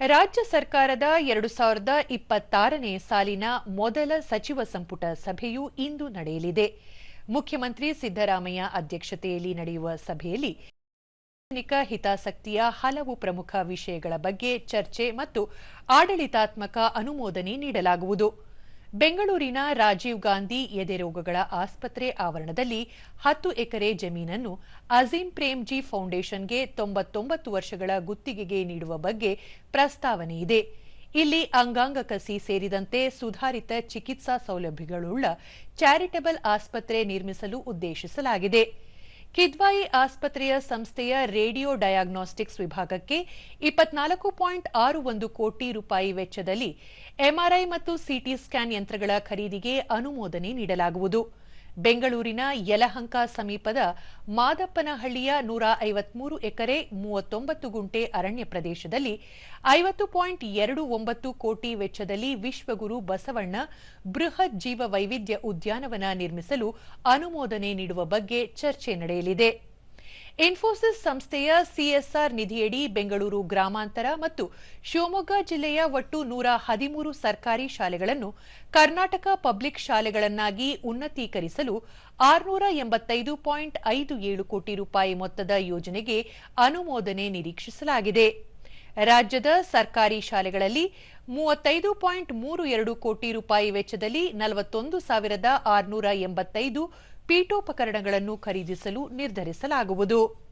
ರಾಜ್ಯ ಸರ್ಕಾರದ ಎರಡು ಸಾವಿರದ ಇಪ್ಪತ್ತಾರನೇ ಸಾಲಿನ ಮೊದಲ ಸಚಿವ ಸಂಪುಟ ಸಭೆಯು ಇಂದು ನಡೆಯಲಿದೆ. ಮುಖ್ಯಮಂತ್ರಿ ಸಿದ್ದರಾಮಯ್ಯ ಅಧ್ಯಕ್ಷತೆಯಲ್ಲಿ ನಡೆಯುವ ಸಭೆಯಲ್ಲಿ ಸಾರ್ವಜನಿಕ ಹಿತಾಸಕ್ತಿಯ ಹಲವು ಪ್ರಮುಖ ವಿಷಯಗಳ ಬಗ್ಗೆ ಚರ್ಚೆ ಮತ್ತು ಆಡಳಿತಾತ್ಮಕ ಅನುಮೋದನೆ ನೀಡಲಾಗುವುದು. ಬೆಂಗಳೂರಿನ ರಾಜೀವ್ ಗಾಂಧಿ ಎದೆರೋಗಗಳ ಆಸ್ಪತ್ರೆ ಆವರಣದಲ್ಲಿ ಹತ್ತು ಎಕರೆ ಜಮೀನನ್ನು ಅಜೀಂ ಪ್ರೇಮ್ಜಿ ಫೌಂಡೇಶನ್ಗೆ ತೊಂಬತ್ತೊಂಬತ್ತು ವರ್ಷಗಳ ಗುತ್ತಿಗೆಗೆ ನೀಡುವ ಬಗ್ಗೆ ಪ್ರಸ್ತಾವನೆ ಇದೆ. ಇಲ್ಲಿ ಅಂಗಾಂಗ ಕಸಿ ಸೇರಿದಂತೆ ಸುಧಾರಿತ ಚಿಕಿತ್ಸಾ ಸೌಲಭ್ಯಗಳುಳ್ಳ ಚಾರಿಟಬಲ್ ಆಸ್ಪತ್ರೆ ನಿರ್ಮಿಸಲು ಉದ್ದೇಶಿಸಲಾಗಿದೆ. ಕಿದ್ವಾಯಿ ಆಸ್ಪತ್ರೆಯ ಸಂಸ್ಥೆಯ ರೇಡಿಯೋ ಡಯಾಗ್ನೋಸ್ಟಿಕ್ಸ್ ವಿಭಾಗಕ್ಕೆ ಇಪ್ಪತ್ನಾಲ್ಕು ಪಾಯಿಂಟ್ ಆರು ಒಂದು ಕೋಟಿ ರೂಪಾಯಿ ವೆಚ್ಚದಲ್ಲಿ ಎಂಆರ್ಐ ಮತ್ತು ಸಿಟಿ ಸ್ಕ್ಯಾನ್ ಯಂತ್ರಗಳ ಖರೀದಿಗೆ ಅನುಮೋದನೆ ನೀಡಲಾಗುವುದು. ಬೆಂಗಳೂರಿನ ಯಲಹಂಕ ಸಮೀಪದ ಮಾದಪ್ಪನಹಳ್ಳಿಯ ನೂರ ಐವತ್ಮೂರು ಎಕರೆ ಮೂವತ್ತೊಂಬತ್ತು ಗುಂಟೆ ಅರಣ್ಯ ಪ್ರದೇಶದಲ್ಲಿ ಐವತ್ತು ಪಾಯಿಂಟ್ ಎರಡು ಒಂಬತ್ತು ಕೋಟಿ ವೆಚ್ಚದಲ್ಲಿ ವಿಶ್ವಗುರು ಬಸವಣ್ಣ ಬೃಹತ್ ಜೀವ ವೈವಿಧ್ಯ ಉದ್ಯಾನವನ ನಿರ್ಮಿಸಲು ಅನುಮೋದನೆ ನೀಡುವ ಬಗ್ಗೆ ಚರ್ಚೆ ನಡೆಯಲಿದೆ. ಇನ್ಫೋಸಿಸ್ ಸಂಸ್ಥೆಯ ಸಿಎಸ್ಆರ್ ನಿಧಿಯಡಿ ಬೆಂಗಳೂರು ಗ್ರಾಮಾಂತರ ಮತ್ತು ಶಿವಮೊಗ್ಗ ಜಿಲ್ಲೆಯ ಒಟ್ಟು ನೂರ ಹದಿಮೂರು ಸರ್ಕಾರಿ ಶಾಲೆಗಳನ್ನು ಕರ್ನಾಟಕ ಪಬ್ಲಿಕ್ ಶಾಲೆಗಳನ್ನಾಗಿ ಉನ್ನತೀಕರಿಸಲು ಆರುನೂರ ಎಂಬತ್ತೈದು ಪಾಯಿಂಟ್ ಐದು ಏಳು ಕೋಟಿ ರೂಪಾಯಿ ಮೊತ್ತದ ಯೋಜನೆಗೆ ಅನುಮೋದನೆ ನಿರೀಕ್ಷಿಸಲಾಗಿದೆ. ರಾಜ್ಯದ ಸರ್ಕಾರಿ ಶಾಲೆಗಳಲ್ಲಿ ಮೂವತ್ತೈದು ಪಾಯಿಂಟ್ ಮೂರು ಎರಡು ಕೋಟಿ ರೂಪಾಯಿ ವೆಚ್ಚದಲ್ಲಿ ನಲವತ್ತೊಂದು ಸಾವಿರದ ಆರುನೂರ ಎಂಬತ್ತೈದು ಪೀಠೋಪಕರಣಗಳನ್ನು ಖರೀದಿಸಲು ನಿರ್ಧರಿಸಲಾಗುವುದು.